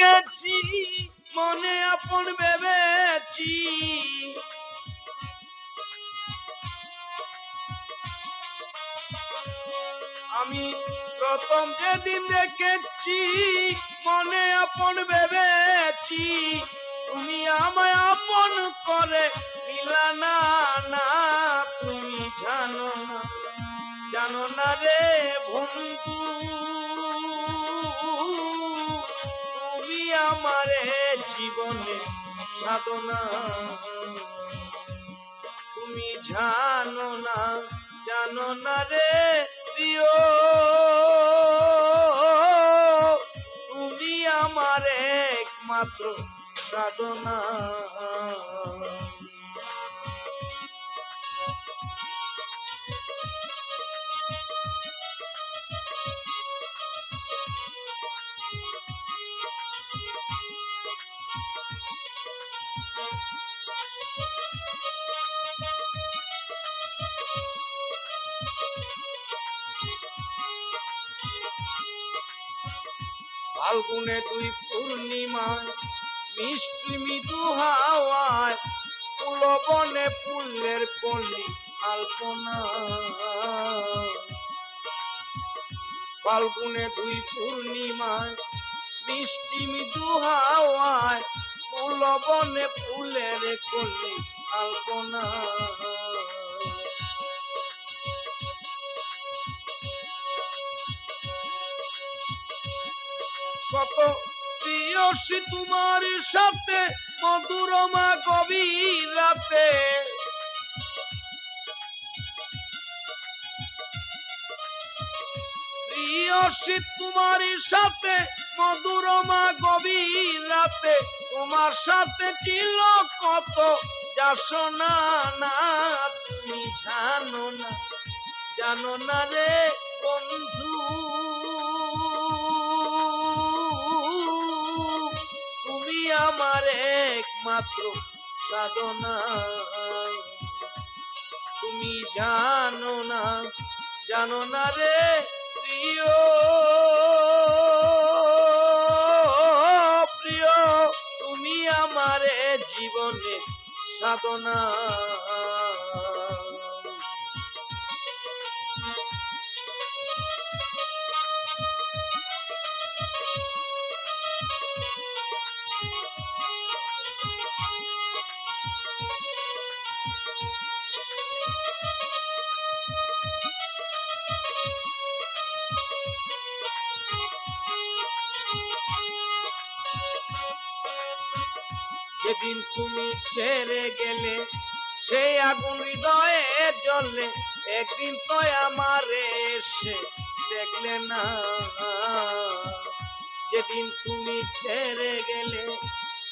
দেখেছি, মনে আপন ভেবেছি। আমি প্রথম যেদিন দেখেছি, মনে আপন ভেবেছি। তুমি আমায় আপন করে নিলা না না, তুমি জানো না। জানো না রে জীবনে সাধনা। তুমি জানো না জানো না রে প্রিয়। তুমি আমার একমাত্র সাধনা। ফাল্গুনে দুই পূর্ণিমায়, মিষ্টি মৃদু হাওয়ায় পুলবনে ফুলের কলি আলপনা। ফাল্গুনে দুই পূর্ণিমায়, মিষ্টি মৃদু হাওয়ায় পুলবনে ফুলের কলি আলপনা। কত প্রিয়সী তোমার সাথে মধুরমা গভীর রাতে। প্রিয়সী তোমার সাথে মধুরমা গভীর রাতে, তোমার সাথে ছিল কত যা শোনা না তুমি জানো না জানো না রে বন্ধু। আমার একমাত্র সাধনা। তুমি জানো না জানো না রে প্রিয়। প্রিয়, তুমি আমার জীবনে সাধনা। যেদিন তুমি ছেড়ে গেলে, সেই আগুন হৃদয়ে জ্বলে, একদিন তো আমার এসে দেখলে না। যেদিন তুমি ছেড়ে গেলে,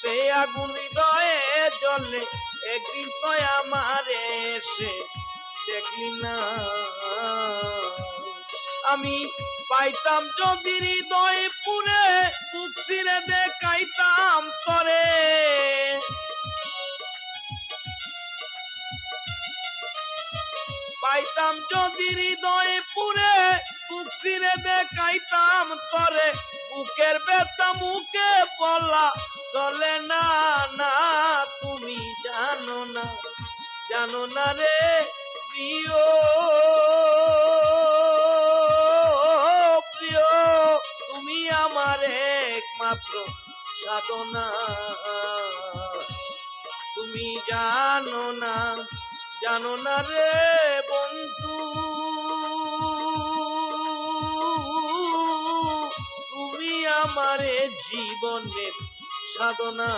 সেই আগুন হৃদয়ে জ্বলে, একদিন তো আমার এসে দেখলি না। আমি পাইতাম যদি হৃদয় পুরে বুক সিরে দেখাইতাম তরে। পাইতাম যদি হৃদয় পুরে বুক সিরে দেখাইতাম তরে। বুকের ব্যথা মুখে বলা চলে না না, তুমি জানো না জানো না রে। একমাত্র সাধনা। তুমি জানো না জানো না রে বন্ধু। তুমি আমার জীবনের সাধনা।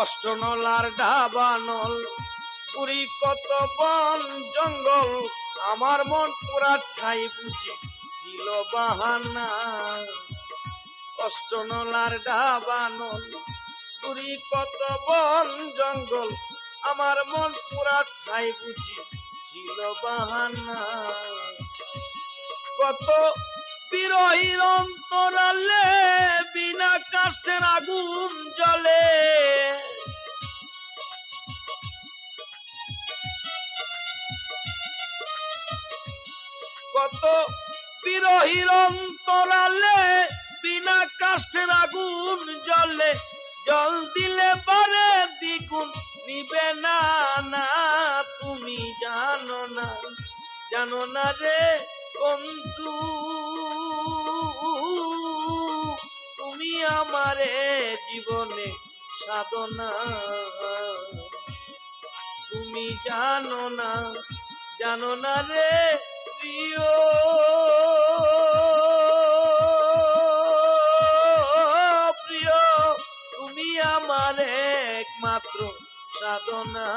অষ্টনলার ডাবানল পুরি কত বন জঙ্গল, আমার মন পুরা ঠাই বুঝি ছিল বাহানা। অষ্টনলার ডাবানল পুরি কত বন জঙ্গল, আমার মন পুরা ঠাই বুঝি ছিল বাহানা। কত বিরহীর অন্তরালে, বিনা কাষ্টের আগুন জ্বলে কত বিরহীর অন্তরালে বিনা কাষ্টের আগুন জ্বলে, জল দিলে পারে দ্বিগুণ নিবে না না, তুমি জানো না জানো না রে বন্ধু। তুমি আমারে জীবনে সাধনা, তুমি জানো না জানো না রে প্রিয় প্রিয়, তুমি আমার একমাত্র সাধনা।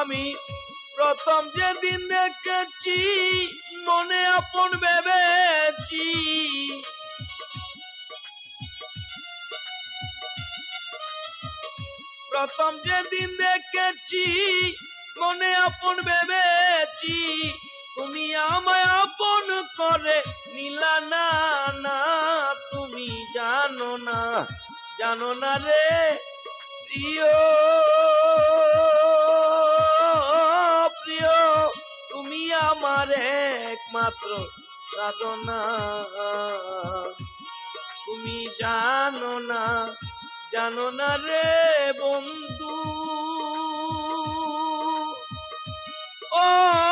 আমি প্রথম যেদিন দেখেছি, মনে আপন ভেবেছি। প্রথম যেদিন দেখেছি মনে আপন ভেবেছি, তুমি আমায় আপন করে নিলা না না, তুমি জানো না জানো না রে প্রিয়। প্রিয়, তুমি আমার একমাত্র সাধনা। তুমি জানো না জানো না রে বন্ধু। Oh!